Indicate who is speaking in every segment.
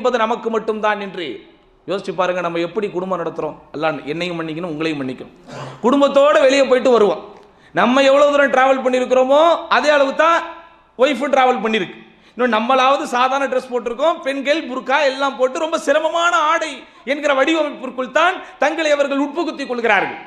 Speaker 1: என்பது நமக்கு மட்டும்தான் என்று யோசிச்சு பாருங்க நம்ம எப்படி குடும்பம் நடத்துறோம்? எல்லாம் என்னையும் மன்னிக்கணும் உங்களையும் மன்னிக்கணும். குடும்பத்தோட வெளியே போயிட்டு வருவோம். நம்ம எவ்வளவு தூரம் டிராவல் பண்ணியிருக்கிறோமோ அதே அளவு தான் ஒய்ஃபு டிராவல் பண்ணியிருக்கு. இன்னும் நம்மளாவது சாதாரண ட்ரெஸ் போட்டிருக்கோம் பெண்கள் புர்கா எல்லாம் போட்டு ரொம்ப சிரமமான ஆடை என்கிற வடிவமைப்பிற்குள் தான் தங்களை அவர்கள் உட்புகுத்திக் கொள்கிறார்கள்.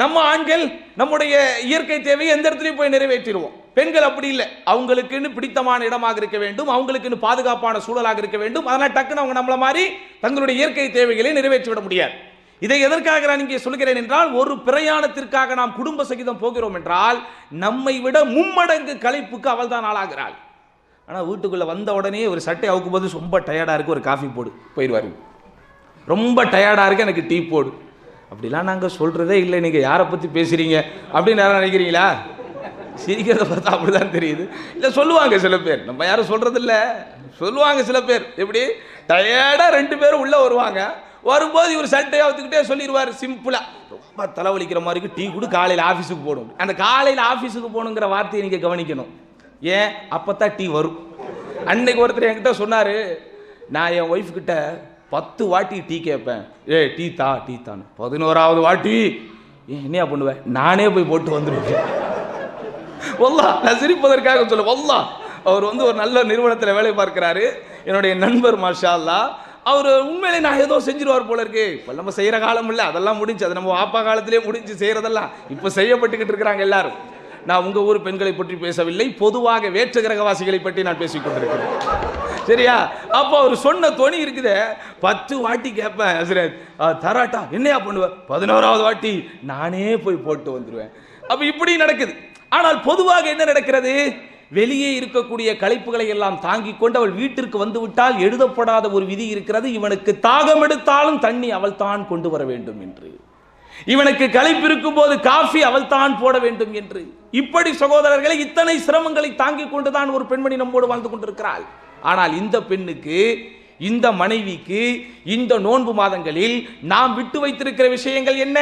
Speaker 1: நம்ம ஆண்கள் நம்முடைய இயற்கை தேவையை எந்த இடத்துலையும் போய் நிறைவேற்றிடுவோம். பெண்கள் அப்படி இல்லை. அவங்களுக்குன்னு பிடித்தமான இடமாக இருக்க வேண்டும். அவங்களுக்குன்னு பாதுகாப்பான சூழலாக இருக்க வேண்டும். அதனால் டக்குன்னு அவங்க நம்மள மாதிரி தங்களுடைய இயற்கை தேவைகளை நிறைவேற்றி விட முடியாது. இதை எதற்காக நான் இங்கே சொல்கிறேன் என்றால் ஒரு பிரயாணத்திற்காக நாம் குடும்ப சகிதம் போகிறோம் என்றால் நம்மை விட மும்மடங்கு களைப்புக்கு அவள் தான் ஆளாகிறாள். ஆனால் வீட்டுக்குள்ளே வந்த உடனே ஒரு சட்டை அவுக்கும் போது ரொம்ப டயர்டாக இருக்கு. ஒரு காஃபி போடு. போயிடுவாரு. ரொம்ப டயர்டாக இருக்குது எனக்கு டீ போடு. அப்படிலாம் நாங்கள் சொல்கிறதே இல்லை. நீங்கள் யாரை பற்றி பேசுகிறீங்க அப்படின்னு யாரும் நினைக்கிறீங்களா? சிரிக்கிறத பார்த்தா அப்படிதான் தெரியுது. இல்லை சொல்லுவாங்க சில பேர். நம்ம யாரும் சொல்கிறதில்ல சொல்லுவாங்க சில பேர். எப்படி? டயர்டாக ரெண்டு பேரும் உள்ளே வருவாங்க. வரும்போது இவர் சட்டையை அவுத்துக்கிட்டே சொல்லிடுவார் சிம்பிளாக ரொம்ப தலைவலிக்கிற மாதிரி டீ கூட காலையில் ஆஃபீஸுக்கு போகணும். அந்த காலையில் ஆஃபீஸுக்கு போகணுங்கிற வார்த்தையை நீங்கள் கவனிக்கணும். ஏன்? அப்போ தான் டீ வரும். அன்னைக்கு ஒருத்தர் என்கிட்ட சொன்னார் நான் என் ஒய்ஃப்கிட்ட பத்து வாட்டி டீ கேட்பேன். ஏ டீ தா டீ தான்னு. பதினோராவது வாட்டி. என்னையா பண்ணுவேன் நானே போய் போட்டு வந்துடுவேன். ஒல்லா நான் சிரிப்பதற்காக சொல்ல. ஒல்லா அவர் வந்து ஒரு நல்ல நிறுவனத்தில் வேலை பார்க்கிறாரு. என்னுடைய நண்பர் மாஷா அல்லா அவர் உண்மையிலே நான் ஏதோ செஞ்சிருவார் போல இருக்கு. இப்போ நம்ம செய்கிற காலம் இல்லை. அதெல்லாம் முடிஞ்சு அது நம்ம வாப்பா காலத்திலே முடிஞ்சு செய்கிறதெல்லாம் இப்போ செய்யப்பட்டுக்கிட்டு இருக்கிறாங்க எல்லாரும். நான் உங்கள் ஊர் பெண்களை பற்றி பேசவில்லை. பொதுவாக வேற்று கிரகவாசிகளை பற்றி நான் பேசிக் கொண்டிருக்கிறேன் சரியா? அப்போ அவர் சொன்ன துணி இருக்குதே. பத்து வாட்டி கேட்பேன் ஹசரத். தராட்டா என்னையா பண்ணுவேன் பதினோராவது வாட்டி நானே போய் போட்டு வந்துடுவேன் அப்போ இப்படி நடக்குது. ஆனால் பொதுவாக என்ன நடக்கிறது? வெளியே இருக்கக்கூடிய களைப்புகளை எல்லாம் தாங்கிக் கொண்டு அவள் வீட்டிற்கு வந்துவிட்டால் எழுதப்படாத ஒரு விதி இருக்கிறது. இவனுக்கு தாகம் எடுத்தாலும் தண்ணி அவள் தான் கொண்டு வர வேண்டும் என்று. இவனுக்கு களைப்பு இருக்கும் போது காஃபி அவள் தான் போட வேண்டும் என்று. இப்படி சகோதரர்களை இத்தனை சிரமங்களை தாங்கிக் கொண்டுதான் ஒரு பெண்மணி நம்மோடு வாழ்ந்து கொண்டிருக்கிறாள். ஆனால் இந்த பெண்ணுக்கு இந்த மனைவிக்கு இந்த நோன்பு மாதங்களில் நாம் விட்டு வைத்திருக்கிற விஷயங்கள் என்ன?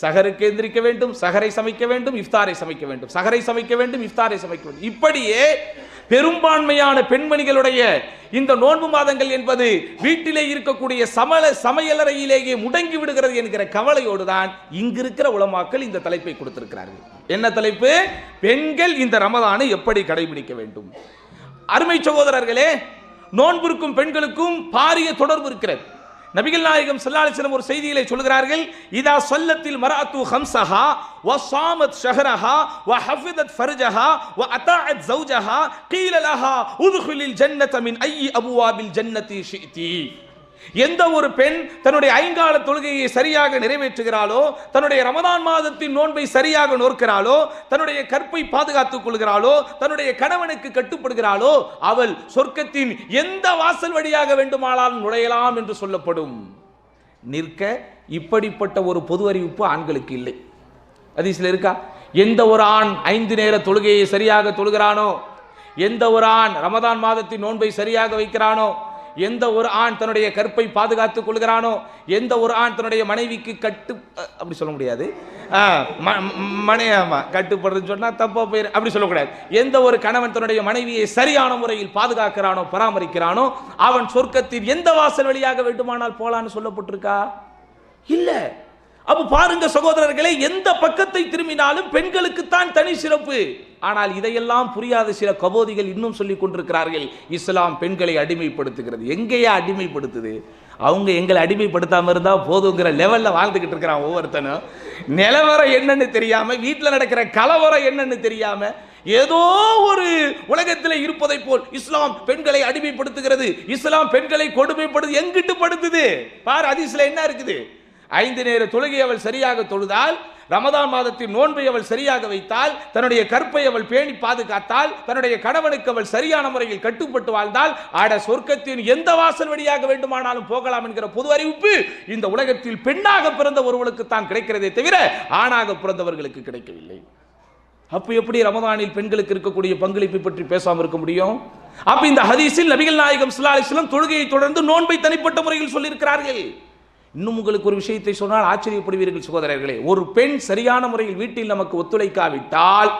Speaker 1: சகருக்கு எந்திரிக்க வேண்டும் சகரை சமைக்க வேண்டும் இஃப்தாரை சமைக்க வேண்டும். சகரை சமைக்க வேண்டும் இஃப்தாரை சமைக்க வேண்டும். இப்படியே பெரும்பான்மையான பெண்மணிகளுடைய இந்த நோன்பு மாதங்கள் என்பது வீட்டிலே இருக்கக்கூடிய சமல சமையலறையிலேயே முடங்கி விடுகிறது என்கிற கவலையோடு தான் இங்கு இருக்கிற இந்த தலைப்பை கொடுத்திருக்கிறார்கள். என்ன தலைப்பு? பெண்கள் இந்த ரமதானை எப்படி கடைபிடிக்க வேண்டும்? அருமை சகோதரர்களே நோன்பிருக்கும் பெண்களுக்கும் பாரிய தொடர்பு இருக்கிறது. நபிகள் நாயகம் ஸல்லல்லாஹு ஒரு செய்தியிலே சொல்கிறார்கள் இதா சொல்லத்தில் மராத்து ஹம்சஹா வ சாமத் ஷஹரஹா வ ஹஃபிதத் ஃபர்ஜஹா வ அதாஅத் ஜௌஜஹா கீல லஹா உத்குலில் ஜன்னத மின் ஐயி அபுவாபில் ஜன்னதி ஷிதி எந்த ஒரு பெண் தன்னுடைய ஐங்கால தொழுகையை சரியாக நிறைவேற்றுகிறாளோ தன்னுடைய ரமதான் மாதத்தின் நோன்பை சரியாக நோக்கிறாளோ தன்னுடைய கற்பை பாதுகாத்துக் கொள்கிறாளோ தன்னுடைய கணவனுக்கு கட்டுப்படுகிறாளோ அவள் சொர்க்கத்தின் எந்த வாசல் வழியாக வேண்டுமானாலும் நுழையலாம் என்று சொல்லப்படும். நிற்க இப்படிப்பட்ட ஒரு பொது அறிவிப்பு ஆண்களுக்கு இல்லை. அதிசயில் இருக்கா? எந்த ஒரு ஆண் ஐந்து நேர தொழுகையை சரியாக தொழுகிறானோ எந்த ஒரு ஆண் ரமதான் மாதத்தின் நோன்பை சரியாக வைக்கிறானோ எந்த ஒரு ஆண் தன்னுடைய கற்பை பாதுகாத்துக் கொள்கிறானோ எந்த ஒரு ஆண் தன்னுடைய மனைவிக்கு கட்டு அப்படி சொல்ல முடியாது. ம- கட்டுப்படுறதுன்னு சொன்னா தப்பா போயிரு அப்படி சொல்லக்கூடாது எந்த ஒரு கணவன் தன்னுடைய மனைவியை சரியான முறையில் பாதுகாக்கிறானோ பராமரிக்கிறானோ அவன் சொர்க்கத்தின் எந்த வாசல் வழியாக வேண்டுமானால் போலான்னு சொல்லப்பட்டிருக்கா? இல்லை. அப்ப பாருங்க சகோதரர்களே எந்த பக்கத்தை திரும்பினாலும் பெண்களுக்குத்தான் தனி சிறப்பு. ஆனால் இதையெல்லாம் புரியாத சில கபோதிகள் இன்னும் சொல்லிக் கொண்டிருக்கிறார்கள். இஸ்லாம் பெண்களை அடிமைப்படுத்துகிறது. எங்கேயா அடிமைப்படுத்துது? அவங்க எங்களை அடிமைப்படுத்தாமல் இருந்தால் போதுங்கிற லெவலில் வாழ்ந்துக்கிட்டு இருக்கிறான் ஒவ்வொருத்தனும். நிலவரம் என்னன்னு தெரியாமல் வீட்டில் நடக்கிற கலவரம் என்னன்னு தெரியாமல் ஏதோ ஒரு உலகத்தில் இருப்பதை போல் இஸ்லாம் பெண்களை அடிமைப்படுத்துகிறது. இஸ்லாம் பெண்களை கொடுமைப்படுது. எங்கிட்டு படுத்துது? பார் அதிசல என்ன இருக்குது? ஐந்து நேர தொழுகை அவள் சரியாக தொழுதால் ரமதான் மாதத்தின் நோன்பை அவள் சரியாக வைத்தால் தன்னுடைய கற்பை அவள் பேணி பாதுகாத்தால் தன்னுடைய கணவனுக்கு அவள் சரியான முறையில் கட்டுப்பட்டு வாழ்ந்தால் ஆட சொர்க்கத்தின் எந்த வாசல் வழியாக வேண்டுமானாலும் போகலாம் என்கிற பொது அறிவிப்பு இந்த உலகத்தில் பெண்ணாக பிறந்த ஒருவனுக்கு தான் கிடைக்கிறதே தவிர ஆணாக பிறந்தவர்களுக்கு கிடைக்கவில்லை. அப்ப எப்படி ரமதானில் பெண்களுக்கு இருக்கக்கூடிய பங்களிப்பை பற்றி பேசாமல் இருக்க முடியும்? அப்ப இந்த ஹதீஸில் நபிகள் நாயகம் ஸல்லல்லாஹு அலைஹி தொழுகையை தொடர்ந்து நோன்பை தனிப்பட்ட முறையில் சொல்லியிருக்கிறார்கள். இன்னும் உங்களுக்கு ஒரு விஷயத்தை சொன்னால் ஆச்சரியப்படுவீர்கள் சகோதரர்களே. ஒரு பெண் சரியான முறையில் வீட்டில் நமக்கு ஒத்துழைக்காவிட்டால்